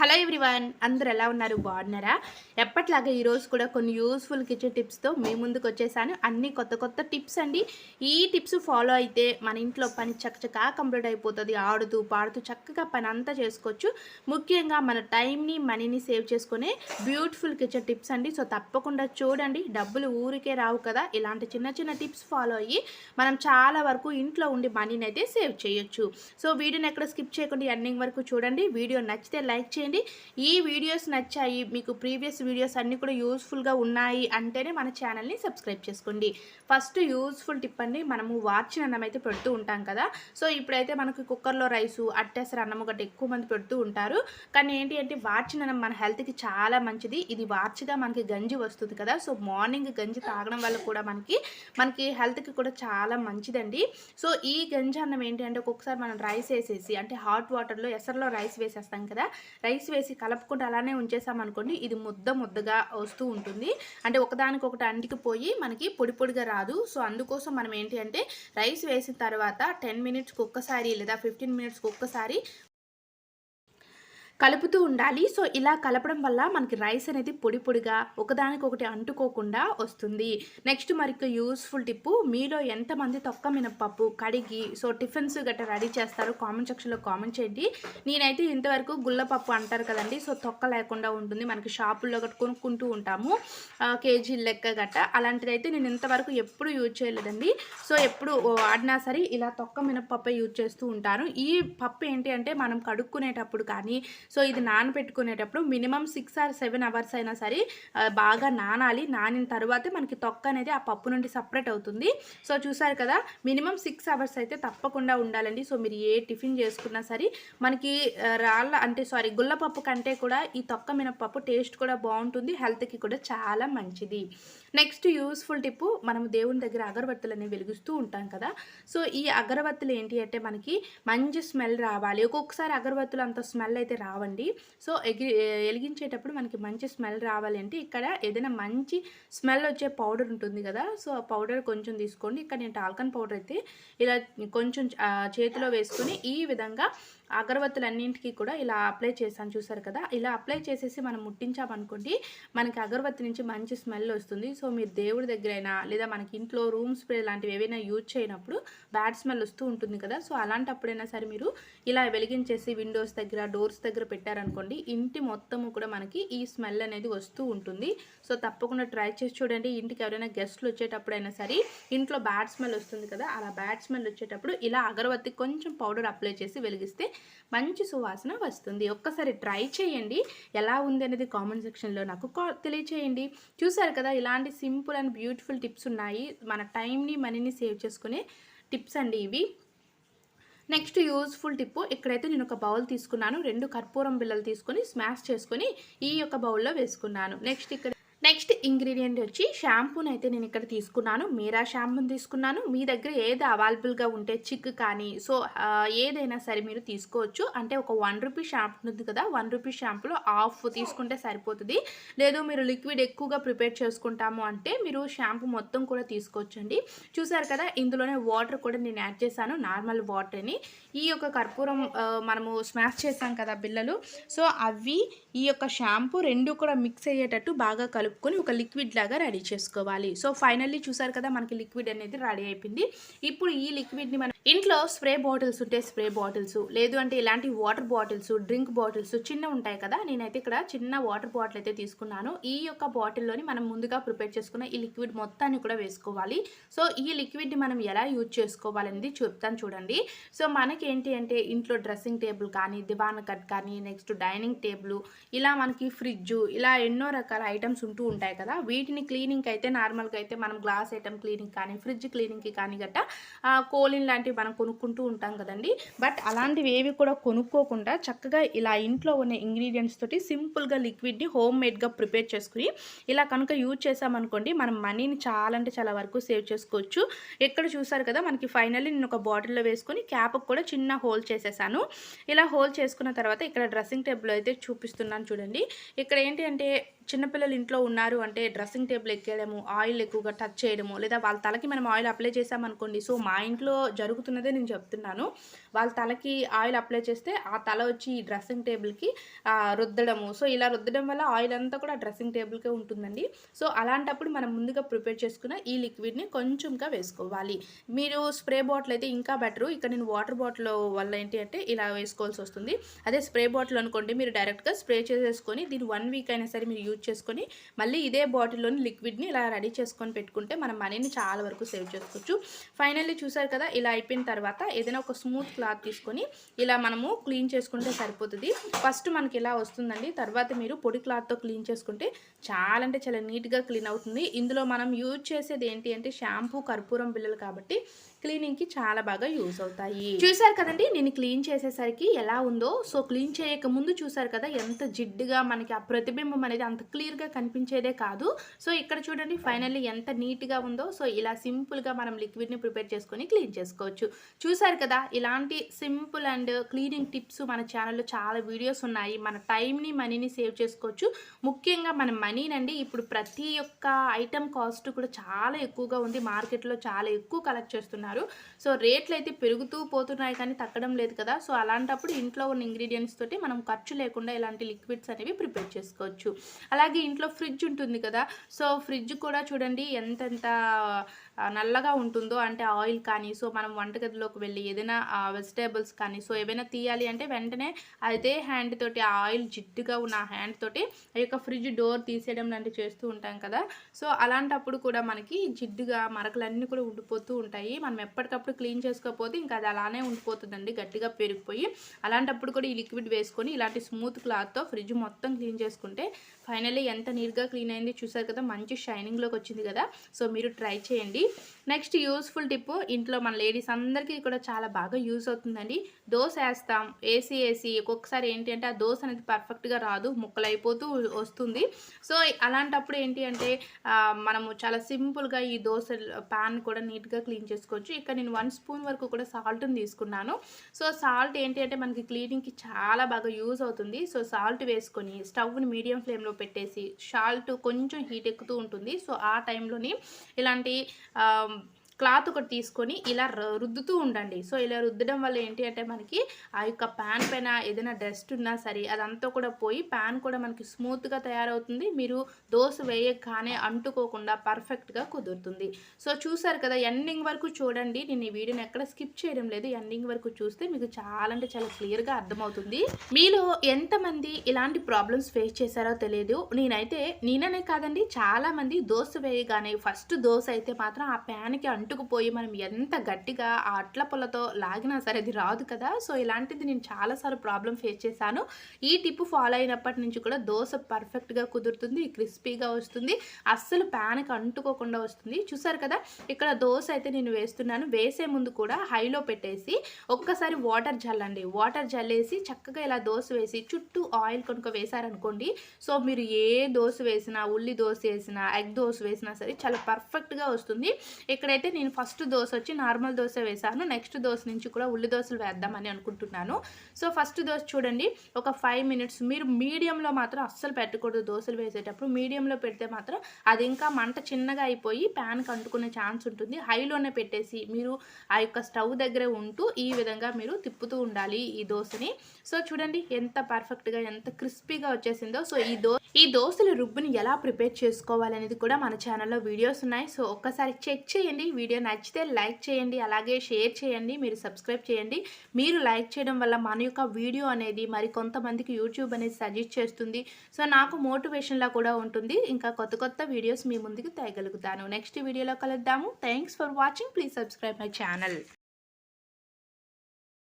Hello everyone అందరు ఎలా ఉన్నారు? బాగున్నారా? ఎప్పట్లాగా ఈరోజు కూడా కొన్ని యూస్ఫుల్ కిచెన్ టిప్స్తో మీ ముందుకు వచ్చేసాను. అన్ని కొత్త కొత్త టిప్స్ అండి. ఈ టిప్స్ ఫాలో అయితే మన ఇంట్లో పని చక్కచకా కంప్లీట్ అయిపోతుంది. ఆడుతూ పాడుతూ చక్కగా పని అంతా చేసుకోవచ్చు. ముఖ్యంగా మన టైంని మనీని సేవ్ చేసుకునే బ్యూటిఫుల్ కిచెన్ టిప్స్ అండి. సో తప్పకుండా చూడండి. డబ్బులు ఊరికే రావు కదా. ఇలాంటి చిన్న చిన్న టిప్స్ ఫాలో అయ్యి మనం చాలా వరకు ఇంట్లో ఉండి మనీని అయితే సేవ్ చేయొచ్చు. సో వీడియోని ఎక్కడ స్కిప్ చేయకుండా ఎండింగ్ వరకు చూడండి. వీడియో నచ్చితే లైక్ చేయండి. ఈ వీడియోస్ నచ్చాయి మీకు ప్రీవియస్ వీడియోస్ అన్నీ కూడా యూస్ఫుల్గా ఉన్నాయి అంటేనే మన ఛానల్ని సబ్స్క్రైబ్ చేసుకోండి. ఫస్ట్ యూస్ఫుల్ టిప్ అండి మనము వార్చిన అన్నం అయితే పెడుతూ ఉంటాం కదా. సో ఇప్పుడైతే మనకు కుక్కర్లో రైసు అట్టేసరి అన్నం ఒకటి ఎక్కువ మంది పెడుతూ ఉంటారు. కానీ ఏంటి అంటే వార్చిన అన్నం మన హెల్త్కి చాలా మంచిది. ఇది వార్చిగా మనకి గంజి వస్తుంది కదా. సో మార్నింగ్ గంజి తాగడం వల్ల కూడా మనకి మనకి హెల్త్కి కూడా చాలా మంచిదండి. సో ఈ గంజి అన్నం ఏంటి అంటే ఒక్కొక్కసారి మనం రైస్ వేసేసి అంటే హాట్ వాటర్లో ఎసర్లో రైస్ వేసేస్తాం కదా. రైస్ రైస్ వేసి కలుపుకుంటూ అలానే ఉంచేసామనుకోండి ఇది ముద్ద ముద్దగా వస్తూ ఉంటుంది. అంటే ఒకదానికొకటి అంటికిపోయి మనకి పొడి పొడిగా రాదు. సో అందుకోసం మనం ఏంటి అంటే రైస్ వేసిన తర్వాత టెన్ మినిట్స్కి ఒక్కసారి లేదా ఫిఫ్టీన్ మినిట్స్కి ఒక్కసారి కలుపుతూ ఉండాలి. సో ఇలా కలపడం వల్ల మనకి రైస్ అనేది పొడి పొడిగా ఒకదానికొకటి అంటుకోకుండా వస్తుంది. నెక్స్ట్ మరికి యూస్ఫుల్ టిప్పు మీలో ఎంతమంది తొక్క మినపప్పు కడిగి సో టిఫిన్స్ గట్రా రెడీ చేస్తారు కామెంట్ సెక్షన్లో కామెంట్ చేయండి. నేనైతే ఇంతవరకు గుల్లపప్పు అంటారు కదండి సో తొక్క లేకుండా ఉంటుంది. మనకి షాపుల్లో గట్రా కొనుక్కుంటూ ఉంటాము. కేజీ లెక్క గట్ట. అలాంటిదైతే నేను ఇంతవరకు ఎప్పుడు యూజ్ చేయలేదండి. సో ఎప్పుడు ఆడినా సరే ఇలా తొక్క మినపప్పే యూజ్ చేస్తూ ఉంటాను. ఈ పప్పు ఏంటి అంటే మనం కడుక్కునేటప్పుడు కానీ సో ఇది నానబెట్టుకునేటప్పుడు minimum six or seven hours అయినా సరే బాగా నానాలి. నానిన తర్వాతే మనకి తొక్క అనేది ఆ పప్పు నుండి సపరేట్ అవుతుంది. సో చూసారు కదా మినిమం సిక్స్ అవర్స్ అయితే తప్పకుండా ఉండాలండి. సో మీరు ఏ టిఫిన్ చేసుకున్నా సరే మనకి రాళ్ళ అంటే సారీ గుల్లపప్పు కంటే కూడా ఈ తొక్క మినపప్పు టేస్ట్ కూడా బాగుంటుంది. హెల్త్కి కూడా చాలా మంచిది. నెక్స్ట్ యూస్ఫుల్ టిప్పు మనం దేవుని దగ్గర అగరబత్తులు అనేవి వెలిగిస్తూ ఉంటాం కదా. సో ఈ అగరబత్తులు ఏంటి అంటే మనకి మంచి స్మెల్ రావాలి. ఒక్కొక్కసారి అగరబత్తులు అంత స్మెల్ అయితే రావండి సో ఎగి వెలిగించేటప్పుడు మనకి మంచి స్మెల్ రావాలి అంటే ఇక్కడ ఏదైనా మంచి స్మెల్ వచ్చే పౌడర్ ఉంటుంది కదా సో ఆ పౌడర్ కొంచెం తీసుకోండి. ఇక్కడ నేను టాల్కన్ పౌడర్ అయితే ఇలా కొంచెం చేతిలో వేసుకొని ఈ విధంగా అగరబత్తులన్నింటికి కూడా ఇలా అప్లై చేశాను. చూసారు కదా? ఇలా అప్లై చేసేసి మనం ముట్టించామనుకోండి మనకి అగరబత్తి నుంచి మంచి స్మెల్ వస్తుంది. సో మీరు దేవుడి దగ్గరైనా లేదా మనకి ఇంట్లో రూమ్ స్ప్రే లాంటివి ఏవైనా యూజ్ చేయనప్పుడు బ్యాడ్ స్మెల్ వస్తూ ఉంటుంది కదా? సో అలాంటప్పుడైనా సరే మీరు ఇలా వెలిగించేసి విండోస్ దగ్గర డోర్స్ దగ్గర పెట్టారనుకోండి ఇంటి మొత్తము కూడా మనకి ఈ స్మెల్ అనేది వస్తూ ఉంటుంది. సో తప్పకుండా ట్రై చేసి చూడండి. ఇంటికి ఎవరైనా గెస్ట్లు వచ్చేటప్పుడైనా సరే ఇంట్లో బ్యాడ్ స్మెల్ వస్తుంది కదా? అలా బ్యాడ్ స్మెల్ వచ్చేటప్పుడు ఇలా అగరబత్తి కొంచెం పౌడర్ అప్లై చేసి వెలిగిస్తే మంచి సువాసన వస్తుంది. ఒక్కసారి ట్రై చేయండి. ఎలా ఉంది అనేది కామెంట్ సెక్షన్లో నాకు తెలియచేయండి. చూసారు కదా ఇలాంటి సింపుల్ అండ్ బ్యూటిఫుల్ టిప్స్ ఉన్నాయి. మన టైంని మనీని సేవ్ చేసుకునే టిప్స్ అండి ఇవి. నెక్స్ట్ యూస్ఫుల్ టిప్ ఇక్కడైతే నేను ఒక బౌల్ తీసుకున్నాను. రెండు కర్పూరం బిళ్ళలు తీసుకొని స్మాష్ చేసుకొని ఈ యొక్క బౌల్లో వేసుకున్నాను. నెక్స్ట్ ఇక్కడ నెక్స్ట్ ఇంగ్రీడియంట్ వచ్చి షాంపూని అయితే నేను ఇక్కడ తీసుకున్నాను. మీరా షాంపూని తీసుకున్నాను. మీ దగ్గర ఏది అవైలబుల్గా ఉంటే చిక్ కానీ సో ఏదైనా సరే మీరు తీసుకోవచ్చు. అంటే ఒక వన్ రూపీ షాంపూ ఉంది కదా వన్ రూపీ షాంపూలో హాఫ్ తీసుకుంటే సరిపోతుంది. లేదు మీరు లిక్విడ్ ఎక్కువగా ప్రిపేర్ చేసుకుంటాము అంటే మీరు షాంపూ మొత్తం కూడా తీసుకోవచ్చండి. చూసారు కదా ఇందులోనే వాటర్ కూడా నేను యాడ్ చేశాను నార్మల్ వాటర్ని. ఈ యొక్క కర్పూరం మనము స్మాష్ చేసాం కదా బిళ్ళలు సో అవి ఈ యొక్క షాంపూ రెండు కూడా మిక్స్ అయ్యేటట్టు బాగా కలుపుకొని ఒక లిక్విడ్ లాగా రెడీ చేసుకోవాలి. సో ఫైనల్లీ చూసారు కదా మనకి లిక్విడ్ అనేది రెడీ అయిపోయింది. ఇప్పుడు ఈ లిక్విడ్ని మనం ఇంట్లో స్ప్రే బాటిల్స్ ఉంటే స్ప్రే బాటిల్స్ లేదు అంటే ఇలాంటి వాటర్ బాటిల్స్ డ్రింక్ బాటిల్స్ చిన్న ఉంటాయి కదా నేనైతే ఇక్కడ చిన్న వాటర్ బాటిల్ అయితే తీసుకున్నాను. ఈ యొక్క బాటిల్లోని మనం ముందుగా ప్రిపేర్ చేసుకున్న ఈ లిక్విడ్ మొత్తాన్ని కూడా వేసుకోవాలి. సో ఈ లిక్విడ్ని మనం ఎలా యూజ్ చేసుకోవాలనేది చెప్తాను చూడండి. సో మనకి ఏంటి అంటే ఇంట్లో డ్రెస్సింగ్ టేబుల్ కానీ దివాన్ కట్ కానీ నెక్స్ట్ డైనింగ్ టేబుల్ ఇలా మనకి ఫ్రిడ్జ్ ఇలా ఎన్నో రకాల ఐటమ్స్ ఉంటూ ఉంటాయి కదా వీటిని క్లీనింగ్ అయితే నార్మల్గా అయితే మనం గ్లాస్ ఐటమ్ క్లీనింగ్ కానీ ఫ్రిడ్జ్ క్లీనింగ్కి కానీ గట్ట కోలిన్ లాంటి లాంటివి మనం కొనుక్కుంటూ ఉంటాం కదండి. బట్ అలాంటివి ఏవి కూడా కొనుక్కోకుండా చక్కగా ఇలా ఇంట్లో ఉన్న ఇంగ్రీడియంట్స్ తోటి సింపుల్గా లిక్విడ్ని హోమ్ మేడ్గా ప్రిపేర్ చేసుకుని ఇలా కనుక యూజ్ చేసామనుకోండి మనం మనీని చాలా అంటే చాలా వరకు సేవ్ చేసుకోవచ్చు. ఎక్కడ చూసారు కదా మనకి ఫైనల్లీ నేను ఒక బాటిల్లో వేసుకొని క్యాప్ కూడా చిన్న హోల్ చేసేసాను. ఇలా హోల్ చేసుకున్న తర్వాత ఇక్కడ డ్రెస్సింగ్ టేబుల్ అయితే చూపిస్తున్నాను చూడండి. ఇక్కడ ఏంటి అంటే చిన్నపిల్లలు ఇంట్లో ఉన్నారు అంటే డ్రెస్సింగ్ టేబుల్ ఎక్కేయడము ఆయిల్ ఎక్కువగా టచ్ చేయడము లేదా వాళ్ళ తలకి మనం ఆయిల్ అప్లై చేసామనుకోండి సో మా ఇంట్లో జరుగుతున్నదే నేను చెప్తున్నాను. వాళ్ళ తలకి ఆయిల్ అప్లై చేస్తే ఆ తల వచ్చి ఈ డ్రెస్సింగ్ టేబుల్కి రుద్దడము. సో ఇలా రుద్దడం వల్ల ఆయిల్ అంతా కూడా డ్రెస్సింగ్ టేబుల్కే ఉంటుందండి. సో అలాంటప్పుడు మనం ముందుగా ప్రిపేర్ చేసుకున్న ఈ లిక్విడ్ని కొంచెంగా వేసుకోవాలి. మీరు స్ప్రే బాటిల్ అయితే ఇంకా బెటరు. ఇక్కడ నేను వాటర్ బాటిల్ వల్ల ఏంటి అంటే ఇలా వేసుకోవాల్సి వస్తుంది. అదే స్ప్రే బాటిల్ అనుకోండి మీరు డైరెక్ట్గా స్ప్రే చేసేసుకొని దీన్ని వన్ వీక్ అయినా సరే మీరు యూజ్ చేసుకొని మళ్ళీ ఇదే బాటిల్లోని లిక్విడ్ని ఇలా రెడీ చేసుకొని పెట్టుకుంటే మన మనీని చాలా వరకు సేవ్ చేసుకోవచ్చు. ఫైనల్లీ చూసారు కదా ఇలా అయిపోయిన తర్వాత ఏదైనా ఒక స్మూత్ క్లాత్ తీసుకొని ఇలా మనము క్లీన్ చేసుకుంటే సరిపోతుంది. ఫస్ట్ మనకి ఇలా వస్తుందండి? తర్వాత మీరు పొడి క్లాత్తో క్లీన్ చేసుకుంటే చాలా అంటే చాలా నీట్గా క్లీన్ అవుతుంది. ఇందులో మనం యూజ్ చేసేది ఏంటి అంటే షాంపూ కర్పూరం బిల్లలు కాబట్టి క్లీనింగ్కి చాలా బాగా యూజ్ అవుతాయి. చూసారు కదండి నేను క్లీన్ చేసేసరికి ఎలా ఉందో? సో క్లీన్ చేయక ముందు చూసారు కదా ఎంత జిడ్డుగా మనకి ఆ ప్రతిబింబం అనేది అంత క్లియర్గా కనిపించేదే కాదు. సో ఇక్కడ చూడండి ఫైనల్లీ ఎంత నీట్గా ఉందో. సో ఇలా సింపుల్గా మనం లిక్విడ్ని ప్రిపేర్ చేసుకొని క్లీన్ చేసుకోవచ్చు. చూసారు కదా ఇలాంటి సింపుల్ అండ్ క్లీనింగ్ టిప్స్ మన ఛానల్లో చాలా వీడియోస్ ఉన్నాయి. మన టైంని మనీని సేవ్ చేసుకోవచ్చు. ముఖ్యంగా మన మనీనండి ఇప్పుడు ప్రతి ఒక్క ఐటమ్ కాస్ట్ కూడా చాలా ఎక్కువగా ఉంది. మార్కెట్లో చాలా ఎక్కువ కలెక్ట్ చేస్తున్నారు. సో రేట్లు అయితే పెరుగుతూ పోతున్నాయి కానీ తగ్గడం లేదు కదా. సో అలాంటప్పుడు ఇంట్లో ఉన్న ఇంగ్రీడియంట్స్ తోటి మనం ఖర్చు లేకుండా ఇలాంటి లిక్విడ్స్ అనేవి ప్రిపేర్ చేసుకోవచ్చు. అలాగే ఇంట్లో ఫ్రిడ్జ్ ఉంటుంది కదా. సో ఫ్రిడ్జ్ కూడా చూడండి ఎంతెంత నల్లగా ఉంటుందో అంటే ఆయిల్ కానీ సో మనం వంటగదిలోకి వెళ్ళి ఏదైనా వెజిటేబుల్స్ కానీ సో ఏవైనా తీయాలి అంటే వెంటనే అదే హ్యాండ్ తోటి ఆ ఆయిల్ జిడ్డుగా ఉన్న ఆ హ్యాండ్ తోటి ఆ యొక్క ఫ్రిడ్జ్ డోర్ తీసేయడం లాంటివి చేస్తూ ఉంటాం కదా. సో అలాంటప్పుడు కూడా మనకి జిడ్డుగా మరకలన్నీ కూడా ఉండిపోతూ ఉంటాయి. మనం ఎప్పటికప్పుడు క్లీన్ చేసుకోకపోతే ఇంకా అది అలానే ఉండిపోతుందండి గట్టిగా పెరిగిపోయి. అలాంటప్పుడు కూడా ఈ లిక్విడ్ వేసుకొని ఇలాంటి స్మూత్ క్లాత్తో ఫ్రిడ్జ్ మొత్తం క్లీన్ చేసుకుంటే ఫైనల్లీ ఎంత నీట్గా క్లీన్ అయింది చూసారు కదా మంచి షైనింగ్లోకి వచ్చింది కదా. సో మీరు ట్రై చేయండి. నెక్స్ట్ యూస్ఫుల్ టిప్ ఇంట్లో మన లేడీస్ అందరికీ కూడా చాలా బాగా యూస్ అవుతుందండి. దోశ వేస్తాం వేసి వేసి ఒక్కొక్కసారి ఏంటి అంటే ఆ దోశ అనేది పర్ఫెక్ట్గా రాదు ముక్కలు అయిపోతూ వస్తుంది. సో అలాంటప్పుడు ఏంటి అంటే మనము చాలా సింపుల్గా ఈ దోశ పాన్ కూడా నీట్గా క్లీన్ చేసుకోవచ్చు. ఇక్కడ నేను వన్ స్పూన్ వరకు కూడా సాల్ట్ని తీసుకున్నాను. సో సాల్ట్ ఏంటి అంటే మనకి క్లీనింగ్కి చాలా బాగా యూజ్ అవుతుంది. సో సాల్ట్ వేసుకొని స్టవ్ని మీడియం ఫ్లేమ్లో పెట్టేసి షాల్ట్ కొంచెం హీట్ ఎక్కుతూ ఉంటుంది. సో ఆ టైంలోని ఇలాంటి క్లాత్ ఒకటి తీసుకొని ఇలా ర- రుద్దుతూ ఉండండి. సో ఇలా రుద్దడం వల్ల ఏంటి అంటే మనకి ఆ యొక్క ప్యాన్ పైన ఏదైనా డస్ట్ ఉన్నా సరే అదంతా కూడా పోయి ప్యాన్ కూడా మనకి స్మూత్గా తయారవుతుంది. మీరు దోశ వేయగానే అంటుకోకుండా పర్ఫెక్ట్గా కుదురుతుంది. సో చూసారు కదా ఎండింగ్ వరకు చూడండి. నేను ఈ వీడియోని ఎక్కడ స్కిప్ చేయడం లేదు. ఎండింగ్ వరకు చూస్తే మీకు చాలా అంటే చాలా క్లియర్గా అర్థమవుతుంది. మీలో ఎంతమంది ఇలాంటి ప్రాబ్లమ్స్ ఫేస్ చేశారో తెలియదు నేనైతే నేననే కాదండి చాలామంది దోశ వేయగానే ఫస్ట్ దోశ అయితే మాత్రం ఆ ప్యాన్కి అంటు కొట్టుకుపోయి మనం ఎంత గట్టిగా ఆ అట్ల పొలతో లాగినా సరే అది రాదు కదా. సో ఇలాంటిది నేను చాలాసార్లు ప్రాబ్లం ఫేస్ చేశాను. ఈ టిప్ ఫాలో అయినప్పటి నుంచి కూడా దోశ పర్ఫెక్ట్గా కుదురుతుంది క్రిస్పీగా వస్తుంది. అస్సలు ప్యాన్కి అంటుకోకుండా వస్తుంది. చూసారు కదా ఇక్కడ దోశ అయితే నేను వేస్తున్నాను. వేసే ముందు కూడా హైలో పెట్టేసి ఒక్కసారి వాటర్ జల్లండి వాటర్ జల్లేసి చక్కగా ఇలా దోశ వేసి చుట్టూ ఆయిల్ కనుక వేశారనుకోండి సో మీరు ఏ దోశ వేసినా ఉల్లి దోశ వేసినా ఎగ్ దోశ వేసినా సరే చాలా పర్ఫెక్ట్గా వస్తుంది. ఇక్కడైతే నేను ఫస్ట్ దోశ వచ్చి నార్మల్ దోశ వేశాను. నెక్స్ట్ దోశ నుంచి కూడా ఉల్లి దోశలు వేద్దామని అనుకుంటున్నాను. సో ఫస్ట్ దోశ చూడండి. ఒక ఫైవ్ మినిట్స్ మీరు మీడియంలో మాత్రం అస్సలు పెట్టకూడదు దోశలు వేసేటప్పుడు. మీడియంలో పెడితే మాత్రం అది ఇంకా మంట చిన్నగా అయిపోయి ప్యాన్కి అంటుకునే ఛాన్స్ ఉంటుంది. హైలోనే పెట్టేసి మీరు ఆ యొక్క స్టవ్ దగ్గరే ఉంటూ ఈ విధంగా మీరు తిప్పుతూ ఉండాలి ఈ దోశని. సో చూడండి ఎంత పర్ఫెక్ట్గా ఎంత క్రిస్పీగా వచ్చేసిందో. సో ఈ దో ఈ దోశల రుబ్బుని ఎలా ప్రిపేర్ చేసుకోవాలనేది కూడా మన ఛానల్లో వీడియోస్ ఉన్నాయి. సో ఒక్కసారి చెక్ చేయండి. వీడియో వీడియో నచ్చితే లైక్ చేయండి అలాగే షేర్ చేయండి మీరు సబ్స్క్రైబ్ చేయండి. మీరు లైక్ చేయడం వల్ల మన యొక్క వీడియో అనేది మరి కొంతమందికి యూట్యూబ్ అనేది సజెస్ట్ చేస్తుంది. సో నాకు మోటివేషన్లా కూడా ఉంటుంది. ఇంకా కొత్త కొత్త వీడియోస్ మీ ముందుకు తేగలుగుతాను. నెక్స్ట్ వీడియోలో కలుద్దాము. Thanks for watching. Please subscribe my channel.